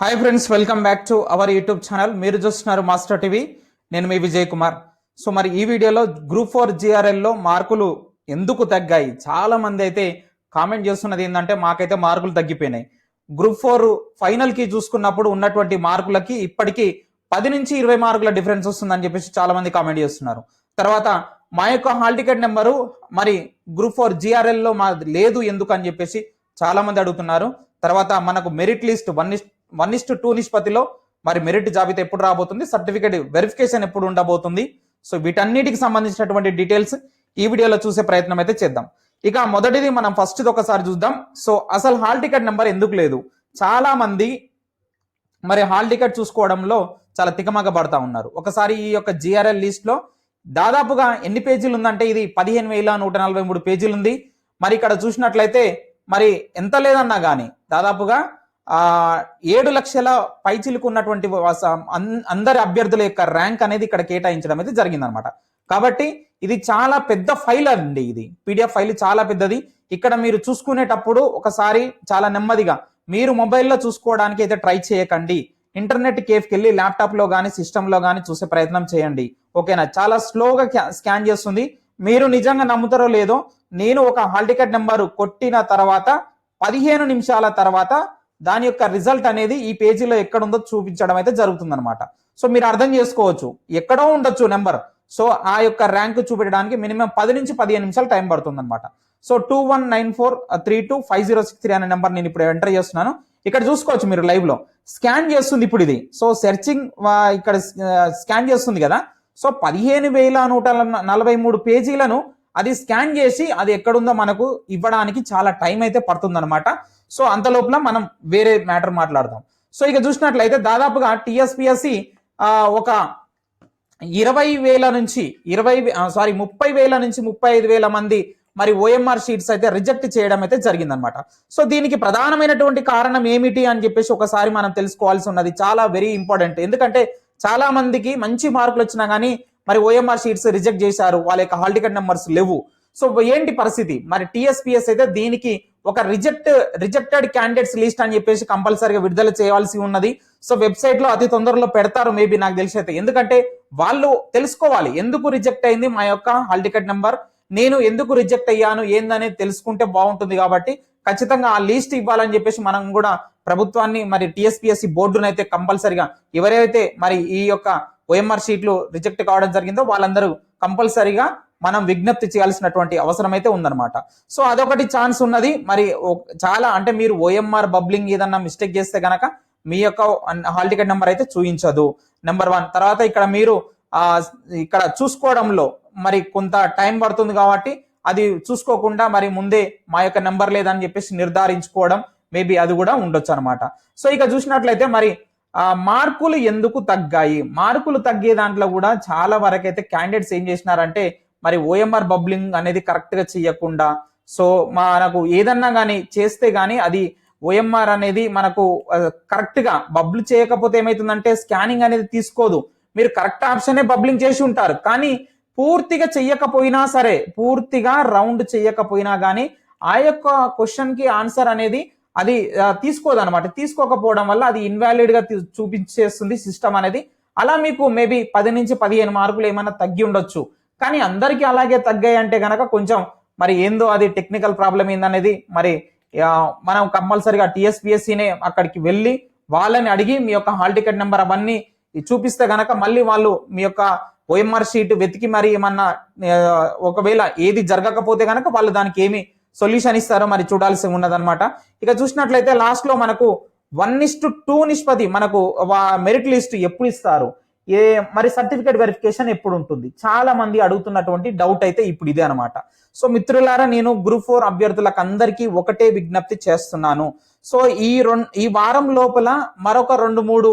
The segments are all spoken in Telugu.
Hi friends welcome back to our YouTube channel మీరు చూస్తున్నారు మాస్టర్ టీవీ నేను మీ విజయ్ కుమార్. సో మరి ఈ వీడియోలో గ్రూప్ ఫోర్ జిఆర్ఎల్లో మార్కులు ఎందుకు తగ్గాయి? చాలా మంది అయితే కామెంట్ చేస్తున్నది ఏంటంటే మాకైతే మార్కులు తగ్గిపోయినాయి. గ్రూప్ ఫోర్ ఫైనల్కి చూసుకున్నప్పుడు ఉన్నటువంటి మార్కులకి ఇప్పటికీ పది నుంచి ఇరవై మార్కుల డిఫరెన్స్ వస్తుందని చెప్పేసి చాలా మంది కామెంట్ చేస్తున్నారు. తర్వాత మా యొక్క హాల్ టికెట్ నెంబరు మరి గ్రూప్ ఫోర్ జిఆర్ఎల్లో మా లేదు ఎందుకు అని చెప్పేసి చాలా మంది అడుగుతున్నారు. తర్వాత మనకు merit list one is one is to two నిష్పత్తిలో మరి మెరిట్ జాబితా ఎప్పుడు రాబోతుంది? సర్టిఫికేట్ వెరిఫికేషన్ ఎప్పుడు ఉండబోతుంది? సో వీటన్నిటికి సంబంధించినటువంటి డీటెయిల్స్ ఈ వీడియోలో చూసే ప్రయత్నం అయితే చేద్దాం. ఇక మొదటిది మనం ఫస్ట్ ఒకసారి చూద్దాం. సో అసలు హాల్ టికెట్ నెంబర్ ఎందుకు లేదు? చాలా మంది మరి హాల్ టికెట్ చూసుకోవడంలో చాలా తికమక పడతా ఉన్నారు. ఒకసారి ఈ యొక్క జిఆర్ఎల్ లిస్ట్లో దాదాపుగా ఎన్ని పేజీలు ఉందంటే ఇది పదిహేను వేల నూట నలభై మూడు పేజీలు ఉంది. మరి ఇక్కడ చూసినట్లయితే మరి ఎంత లేదన్నా కానీ దాదాపుగా ఏడు లక్షల పైచిలకు ఉన్నటువంటి అందరి అభ్యర్థుల యొక్క ర్యాంక్ అనేది ఇక్కడ కేటాయించడం అయితే జరిగిందనమాట కాబట్టి ఇది చాలా పెద్ద ఫైల్ అండి ఇది. పీడిఎఫ్ ఫైల్ చాలా పెద్దది. ఇక్కడ మీరు చూసుకునేటప్పుడు ఒకసారి చాలా నెమ్మదిగా మీరు మొబైల్లో చూసుకోవడానికి అయితే ట్రై చేయకండి. ఇంటర్నెట్ కేఫ్కి వెళ్ళి ల్యాప్టాప్లో కానీ సిస్టంలో కానీ చూసే ప్రయత్నం చేయండి. ఓకేనా? చాలా స్లోగా క్యా- స్కాన్ చేస్తుంది. మీరు నిజంగా నమ్ముతారో లేదో నేను ఒక హాల్ టికెట్ నెంబర్ కొట్టిన తర్వాత పదిహేను నిమిషాల తర్వాత దాని యొక్క రిజల్ట్ అనేది ఈ పేజీలో ఎక్కడుందో చూపించడం అయితే జరుగుతుందన్నమాట. సో మీరు అర్థం చేసుకోవచ్చు. ఎక్కడో ఉండొచ్చు నెంబర్. సో ఆ యొక్క ర్యాంక్ చూపించడానికి మినిమం పది నుంచి పదిహేను నిమిషాలు టైం పడుతుంది అనమాట so two one nine four three two five zero six three అనే నెంబర్ నేను ఇప్పుడు ఎంటర్ చేస్తున్నాను. ఇక్కడ చూసుకోవచ్చు మీరు లైవ్లో స్కాన్ చేస్తుంది ఇప్పుడు ఇది. సో సెర్చింగ్ ఇక్కడ స్కాన్ చేస్తుంది కదా. సో పదిహేను వేల నూట నలభై మూడు పేజీలను అది స్కాన్ చేసి అది ఎక్కడుందో మనకు ఇవ్వడానికి చాలా టైం అయితే పడుతుందన్నమాట. సో అంత లోపల మనం వేరే మ్యాటర్ మాట్లాడదాం. సో ఇక చూసినట్లయితే దాదాపుగా టిఎస్పిఎస్సి ఒక ఇరవై వేల నుంచి ఇరవై సారీ ముప్పై వేల నుంచి ముప్పై ఐదు వేల మంది మరి ఓఎంఆర్ షీట్స్ అయితే రిజెక్ట్ చేయడం అయితే జరిగిందనమాట. సో దీనికి ప్రధానమైనటువంటి కారణం ఏమిటి అని చెప్పేసి ఒకసారి మనం తెలుసుకోవాల్సి ఉన్నది. చాలా వెరీ ఇంపార్టెంట్. ఎందుకంటే చాలా మందికి మంచి మార్కులు వచ్చినా కానీ మరి ఓఎంఆర్ షీట్స్ రిజెక్ట్ చేశారు. వాళ్ళ యొక్క హాల్ టికెట్ నెంబర్స్ లేవు. సో ఏంటి పరిస్థితి? మరి టిఎస్పిఎస్ అయితే దీనికి ఒక రిజెక్ట్ రిజెక్టెడ్ క్యాండిడేట్స్ లిస్ట్ అని చెప్పేసి కంపల్సరీగా విడుదల చేయాల్సి ఉన్నది. సో వెబ్సైట్లో అతి తొందరలో పెడతారు మేబీ నాకు తెలిసి అయితే ఎందుకంటే వాళ్ళు తెలుసుకోవాలి. ఎందుకు రిజెక్ట్ అయింది మా యొక్క హాల్ టికెట్ నెంబర్ నేను ఎందుకు రిజెక్ట్ అయ్యాను? ఏందనేది తెలుసుకుంటే బాగుంటుంది కాబట్టి ఖచ్చితంగా ఆ లిస్ట్ ఇవ్వాలని చెప్పేసి మనం కూడా ప్రభుత్వాన్ని మరి టిఎస్పిఎస్సి బోర్డునైతే కంపల్సరిగా ఎవరైతే మరి ఈ యొక్క ఓఎంఆర్ షీట్లు రిజెక్ట్ కావడం జరిగిందో వాళ్ళందరూ కంపల్సరీగా మనం విజ్ఞప్తి చేయాల్సినటువంటి అవసరం అయితే ఉందన్నమాట. సో అదొకటి ఛాన్స్ ఉన్నది. మరి చాలా అంటే మీరు ఓఎంఆర్ బబ్లింగ్ ఏదన్నా మిస్టేక్ చేస్తే గనక మీ యొక్క హాల్ టికెట్ నెంబర్ అయితే చూపించదు నెంబర్ వన్ తర్వాత ఇక్కడ మీరు ఇక్కడ చూసుకోవడంలో మరి కొంత టైం పడుతుంది కాబట్టి అది చూసుకోకుండా మరి ముందే మా యొక్క నెంబర్ లేదని చెప్పేసి నిర్ధారించుకోవడం మేబీ అది కూడా ఉండొచ్చు అనమాట సో ఇక చూసినట్లయితే మరి మార్కులు ఎందుకు తగ్గాయి? మార్కులు తగ్గే దాంట్లో కూడా చాలా వరకైతే క్యాండిడేట్స్ ఏం చేసినారంటే మరి ఓఎంఆర్ బబ్లింగ్ అనేది కరెక్ట్గా చేయకుండా సో మనకు ఏదన్నా కానీ చేస్తే కానీ అది ఓఎంఆర్ అనేది మనకు కరెక్ట్గా బబ్లు చేయకపోతే ఏమవుతుందంటే స్కానింగ్ అనేది తీసుకోదు. మీరు కరెక్ట్ ఆప్షనే బబ్లింగ్ చేసి ఉంటారు. కానీ పూర్తిగా చెయ్యకపోయినా సరే పూర్తిగా రౌండ్ చెయ్యకపోయినా కానీ ఆ యొక్క క్వశ్చన్కి ఆన్సర్ అనేది అది తీసుకోదు అనమాట తీసుకోకపోవడం వల్ల అది ఇన్వాలిడ్గా చూపించేస్తుంది సిస్టమ్ అనేది. అలా మీకు మేబీ పది నుంచి పదిహేను మార్కులు ఏమైనా తగ్గి ఉండొచ్చు. కానీ అందరికీ అలాగే తగ్గాయి అంటే గనక కొంచెం మరి ఏందో అది టెక్నికల్ ప్రాబ్లం ఏందనేది మరి మనం కంపల్సరిగా టీఎస్పిఎస్సినే అక్కడికి వెళ్ళి వాళ్ళని అడిగి మీ యొక్క హాల్ టికెట్ నెంబర్ అవన్నీ చూపిస్తే గనక మళ్ళీ వాళ్ళు మీ యొక్క ఓఎంఆర్ షీట్ వెతికి మరి ఏమన్నా ఒకవేళ ఏది జరగకపోతే గనక వాళ్ళు దానికి ఏమి సొల్యూషన్ ఇస్తారో మరి చూడాల్సి ఉన్నదన్నమాట. ఇక చూసినట్లయితే లాస్ట్లో మనకు వన్ ఇస్ టు టూ నిష్పత్తి మనకు మెరిట్ లిస్ట్ ఎప్పుడు ఇస్తారు? ఏ మరి సర్టిఫికేట్ వెరిఫికేషన్ ఎప్పుడు ఉంటుంది చాలా మంది అడుగుతున్నటువంటి డౌట్ అయితే ఇప్పుడు ఇదే అనమాట సో మిత్రులారా నేను గ్రూప్ ఫోర్ అభ్యర్థులకు అందరికీ ఒకటే విజ్ఞప్తి చేస్తున్నాను. సో ఈ రెండు ఈ వారం లోపల మరొక రెండు మూడు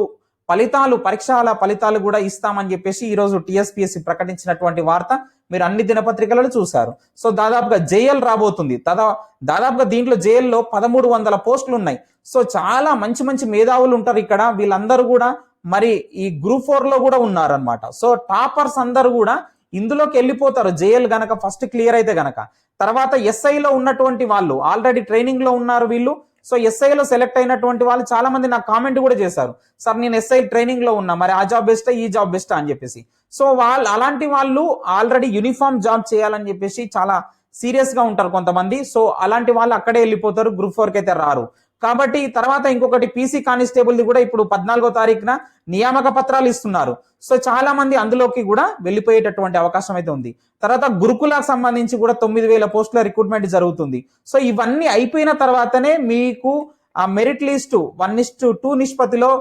ఫలితాలు పరీక్షల ఫలితాలు కూడా ఇస్తామని చెప్పేసి ఈరోజు టీఎస్పీఎస్సీ ప్రకటించినటువంటి వార్త మీరు అన్ని దినపత్రికలలో చూశారు. సో దాదాపుగా జేఎల్ రాబోతుంది. దాదా దాదాపుగా దీంట్లో జేఎల్లో పదమూడు వందల పోస్టులు ఉన్నాయి సో చాలా మంచి మంచి మేధావులు ఉంటారు ఇక్కడ. వీళ్ళందరూ కూడా మరి ఈ గ్రూప్ ఫోర్లో కూడా ఉన్నారనమాట సో టాపర్స్ అందరు కూడా ఇందులోకి వెళ్ళిపోతారు. జేఎల్ గనక ఫస్ట్ క్లియర్ అయితే గనక. తర్వాత ఎస్ఐలో ఉన్నటువంటి వాళ్ళు ఆల్రెడీ ట్రైనింగ్లో ఉన్నారు వీళ్ళు. సో ఎస్ఐలో సెలెక్ట్ అయినటువంటి వాళ్ళు చాలా మంది నాకు కామెంట్ కూడా చేశారు. సార్ నేను ఎస్ఐ ట్రైనింగ్లో ఉన్నా మరి ఆ జాబ్ బెస్టా ఈ జాబ్ బెస్టా? అని చెప్పేసి. సో వాళ్ళు అలాంటి వాళ్ళు ఆల్రెడీ యూనిఫామ్ జాబ్ చేయాలని చెప్పేసి చాలా సీరియస్గా ఉంటారు కొంతమంది. సో అలాంటి వాళ్ళు అక్కడే వెళ్ళిపోతారు. గ్రూప్ ఫోర్కి అయితే రారు. కాబట్టి తర్వాత ఇంకొకటి పీసీ కానిస్టేబుల్ది కూడా ఇప్పుడు పద్నాలుగో తారీఖున నియామక పత్రాలు ఇస్తున్నారు. సో చాలా మంది అందులోకి కూడా వెళ్ళిపోయేటటువంటి అవకాశం అయితే ఉంది. తర్వాత గురుకులకు సంబంధించి కూడా తొమ్మిది వేల పోస్టుల రిక్రూట్మెంట్ జరుగుతుంది. సో ఇవన్నీ అయిపోయిన తర్వాతనే మీకు ఆ merit list one is to two నిష్పత్తిలో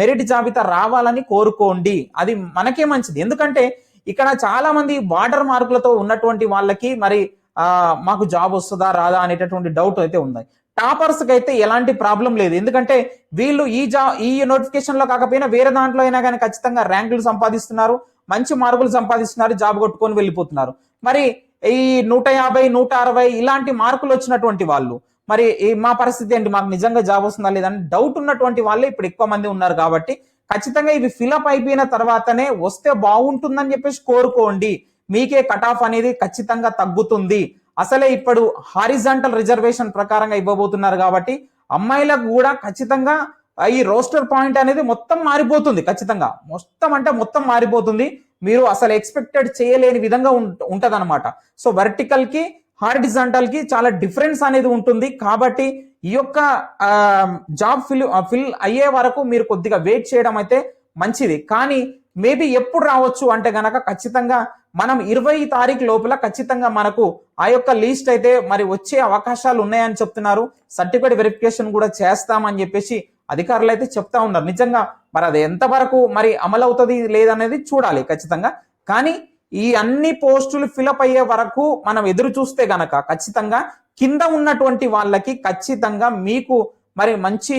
మెరిట్ జాబితా రావాలని కోరుకోండి. అది మనకే మంచిది. ఎందుకంటే ఇక్కడ చాలా మంది వాటర్ మార్కులతో ఉన్నటువంటి వాళ్ళకి మరి ఆ మాకు జాబ్ వస్తుందా రాదా అనేటటువంటి డౌట్ అయితే ఉంది. టాపర్స్కి అయితే ఎలాంటి ప్రాబ్లం లేదు. ఎందుకంటే వీళ్ళు ఈ జా ఈ నోటిఫికేషన్లో కాకపోయినా వేరే దాంట్లో అయినా కానీ ఖచ్చితంగా ర్యాంకులు సంపాదిస్తున్నారు మంచి మార్కులు సంపాదిస్తున్నారు జాబ్ కొట్టుకొని వెళ్ళిపోతున్నారు. మరి ఈ నూట యాభై నూట అరవై ఇలాంటి మార్కులు వచ్చినటువంటి వాళ్ళు మరి ఈ మా పరిస్థితి ఏంటి? మాకు నిజంగా జాబ్ వస్తుందా లేదని డౌట్ ఉన్నటువంటి వాళ్ళే ఇప్పుడు ఎక్కువ మంది ఉన్నారు కాబట్టి ఖచ్చితంగా ఇవి ఫిలప్ అయిపోయిన తర్వాతనే వస్తే బాగుంటుందని చెప్పేసి కోరుకోండి. మీకే కట్ ఆఫ్ అనేది ఖచ్చితంగా తగ్గుతుంది. అసలే ఇప్పుడు హారిజాంటల్ రిజర్వేషన్ ప్రకారంగా ఇవ్వబోతున్నారు కాబట్టి అమ్మాయిలకు కూడా ఖచ్చితంగా ఈ రోస్టర్ పాయింట్ అనేది మొత్తం మారిపోతుంది ఖచ్చితంగా. మొత్తం అంటే మొత్తం మారిపోతుంది. మీరు అసలు ఎక్స్పెక్టెడ్ చేయలేని విధంగా ఉంటది అనమాట సో వర్టికల్కి హారిజాంటల్కి చాలా డిఫరెన్స్ అనేది ఉంటుంది. కాబట్టి ఈ యొక్క జాబ్ ఫిల్ ఫిల్ అయ్యే వరకు మీరు కొద్దిగా వెయిట్ చేయడం అయితే మంచిది. కానీ మేబీ ఎప్పుడు రావచ్చు అంటే గనక ఖచ్చితంగా మనం ఇరవై తారీఖు లోపల ఖచ్చితంగా మనకు ఆ యొక్క లిస్ట్ అయితే మరి వచ్చే అవకాశాలు ఉన్నాయని చెప్తున్నారు. సర్టిఫికేట్ వెరిఫికేషన్ కూడా చేస్తామని చెప్పేసి అధికారులు అయితే చెప్తా ఉన్నారు. నిజంగా మరి అది ఎంతవరకు మరి అమలు అవుతుంది లేదనేది చూడాలి ఖచ్చితంగా. కానీ ఈ అన్ని పోస్టులు ఫిలప్ అయ్యే వరకు మనం ఎదురు చూస్తే గనక ఖచ్చితంగా కింద ఉన్నటువంటి వాళ్ళకి ఖచ్చితంగా మీకు మరి మంచి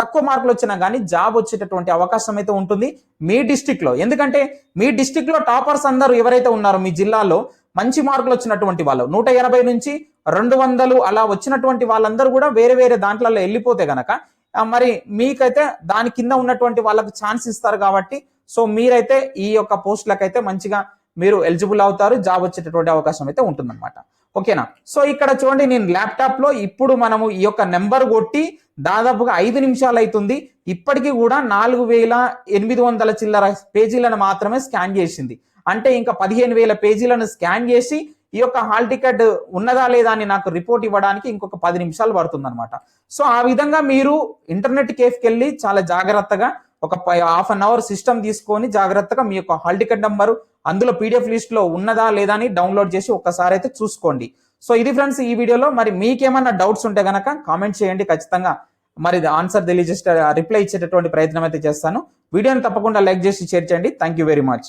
తక్కువ మార్కులు వచ్చినా కానీ జాబ్ వచ్చేటటువంటి అవకాశం అయితే ఉంటుంది మీ డిస్టిక్లో. ఎందుకంటే మీ డిస్టిక్లో టాపర్స్ అందరూ ఎవరైతే ఉన్నారో మీ జిల్లాలో మంచి మార్కులు వచ్చినటువంటి వాళ్ళు నూట ఎనభై నుంచి రెండు వందలు అలా వచ్చినటువంటి వాళ్ళందరూ కూడా వేరే వేరే దాంట్లలో వెళ్ళిపోతే గనక మరి మీకైతే దాని కింద ఉన్నటువంటి వాళ్ళకి ఛాన్స్ ఇస్తారు కాబట్టి సో మీరైతే ఈ యొక్క పోస్టులకైతే మంచిగా మీరు ఎలిజిబుల్ అవుతారు జాబ్ వచ్చేటటువంటి అవకాశం అయితే ఉంటుందన్నమాట. ఓకేనా సో ఇక్కడ చూడండి నేను ల్యాప్టాప్లో ఇప్పుడు మనము ఈ యొక్క నెంబర్ కొట్టి దాదాపుగా ఐదు నిమిషాలు అవుతుంది ఇప్పటికీ కూడా నాలుగు వేల ఎనిమిది వందల చిల్లర పేజీలను మాత్రమే స్కాన్ చేసింది. అంటే ఇంకా పదిహేను వేల పేజీలను స్కాన్ చేసి ఈ యొక్క హాల్ టికెట్ ఉన్నదా లేదా అని నాకు రిపోర్ట్ ఇవ్వడానికి ఇంకొక పది నిమిషాలు పడుతుంది అనమాట సో ఆ విధంగా మీరు ఇంటర్నెట్ కేఫ్కి వెళ్ళి చాలా జాగ్రత్తగా ఒక హాఫ్ అన్ అవర్ సిస్టమ్ తీసుకొని జాగ్రత్తగా మీ యొక్క హాల్ టికెట్ నెంబర్ అందులో పీడిఎఫ్ లిస్ట్లో ఉన్నదా లేదా అని డౌన్లోడ్ చేసి ఒక్కసారి అయితే చూసుకోండి. సో ఇది ఫ్రెండ్స్ ఈ వీడియోలో మరి మీకేమన్నా డౌట్స్ ఉంటే గనక కామెంట్ చేయండి ఖచ్చితంగా. మరి ఆన్సర్ తెలియజేసే రిప్లై ఇచ్చేటటువంటి ప్రయత్నం అయితే చేస్తాను. వీడియోని తప్పకుండా లైక్ చేసి షేర్ చేయండి. Thank you very much